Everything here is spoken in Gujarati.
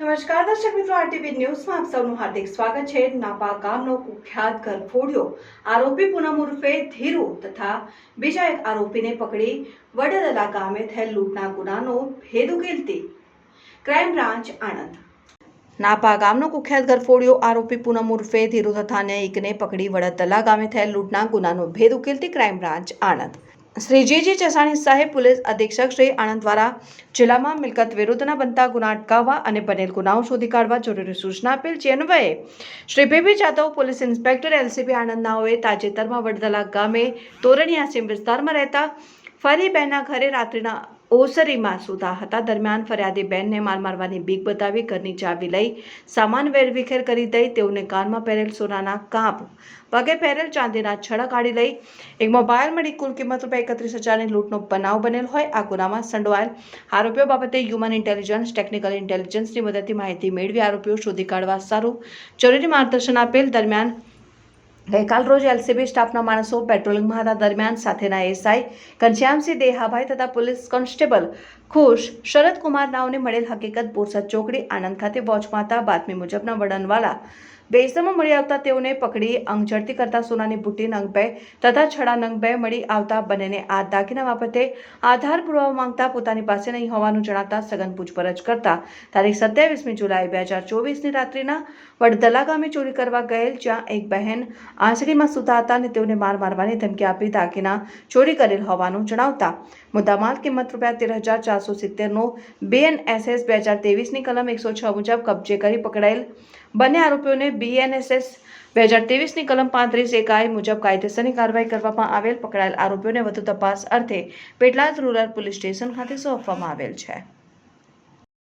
નમસ્કાર, દર્શક મિત્રો, આરટીવી ન્યૂઝમાં આપ સૌનું હાર્દિક સ્વાગત છે. નાપા ગામનો કુખ્યાત ગરફોડિયો આરોપી પૂનમ ઉર્ફે ધીરુ તથા બીજા એક આરોપીને પકડી વડદલા ગામે થયેલ લૂંટના ગુનાનો ભેદ ઉકેલતી ક્રાઇમ બ્રાન્ચ આણંદ. નાપા ગામનો કુખ્યાત ગરફોડિયો આરોપી પૂનમ ઉર્ફે ધીરુ તથા અન્ય એકને પકડી વડદલા ગામે થયેલ લૂંટના ગુનાનો ભેદ ઉકેલતી crime branch Anand. Shri GG Chasani સાહેબ પોલીસ અધિક્ષક શ્રી આણંદ દ્વારા જિલ્લામાં મિલકત વિરુદ્ધના બનતા ગુના અટકાવવા અને બનેલ ગુનાઓ શોધી કાઢવા જરૂરી સૂચના આપેલ છે. અન્વયે Shri PP Jadav police inspector LCB Anand નાઓએ તાજેતરમાં વડદલા ગામે તોરણિયા સીમ વિસ્તારમાં રહેતા ફરી બહેના ઘરે રાત્રિના ઓસરીમાં સૂતા હતા. દરમિયાન ફરિયાદી બેનને માર મારવાની બીક બતાવી ઘરની ચાવી લઈ સામાન વેરવિખેર કરી દઈ તેઓને કાનમાં પહેરેલ સોનાના કાપ, પગે પહેરેલ ચાંદીના છડા કાઢી લઈ એક મોબાઈલ મળી કુલ કિંમત રૂપિયા એકત્રીસ હજારની લૂંટનો બનાવ બનેલ હોય. આ ગુનામાં સંડોવાયેલ આરોપીઓ બાબતે હ્યુમન ઇન્ટેલિજન્સ ટેકનિકલ ઇન્ટેલિજન્સની મદદથી માહિતી મેળવી આરોપીઓ શોધી કાઢવા સારું જરૂરી માર્ગદર્શન આપેલ. દરમિયાન ગઈકાલ રોજ એલસીબી સ્ટાફના માણસો પેટ્રોલિંગમાં હતા દરમિયાન સાથેના એસઆઈ ઘનશ્યામસિંહ દેહાભાઈ તથા પોલીસ કોન્સ્ટેબલ ખુશ શરદકુમાર નાવને મળેલ હકીકત બોરસદ ચોકડી આણંદ ખાતે વોચમાં હતા બાતમી મુજબના વડનવાલા બેસમાં મળી આવતા તેઓને પકડી અંગ કરતા સોનાની બુટ્ટી નંગ બે તથા છડા નંગ બે મળી આવતા બંનેને આ દાગીના બાબતે આધાર પુરાવા માંગતા પોતાની પાસે નહીં હોવાનું જણાવતા સઘન પૂછપરછ કરતા તારીખ સત્યાવીસમી જુલાઈ બે હજાર ચોવીસની રાત્રિના વડદલા ગામે ચોરી કરવા ગયેલ જ્યાં એક બહેન આંસળીમાં સૂતા હતા અને તેઓને માર મારવાની ધમકી આપી દાગીના ચોરી કરેલ હોવાનું જણાવતા. મુદ્દામાલ કિંમત રૂપિયા તેર હજાર ચારસો સિત્તેરનો બીએનએસએસ બે હજાર તેવીસની કલમ એકસો છ મુજબ કબજે કરી પકડાયેલ બંને આરોપીઓને બીએનએસએસ બે હજાર ત્રેવીસની કલમ પાંત્રીસ એકાઈ મુજબ કાયદેસરની કાર્યવાહી કરવામાં આવેલ, પકડાયેલ આરોપીઓને વધુ તપાસ અર્થે પેટલાદ રૂરલ પોલીસ સ્ટેશન ખાતે સોંપવામાં આવેલ છે.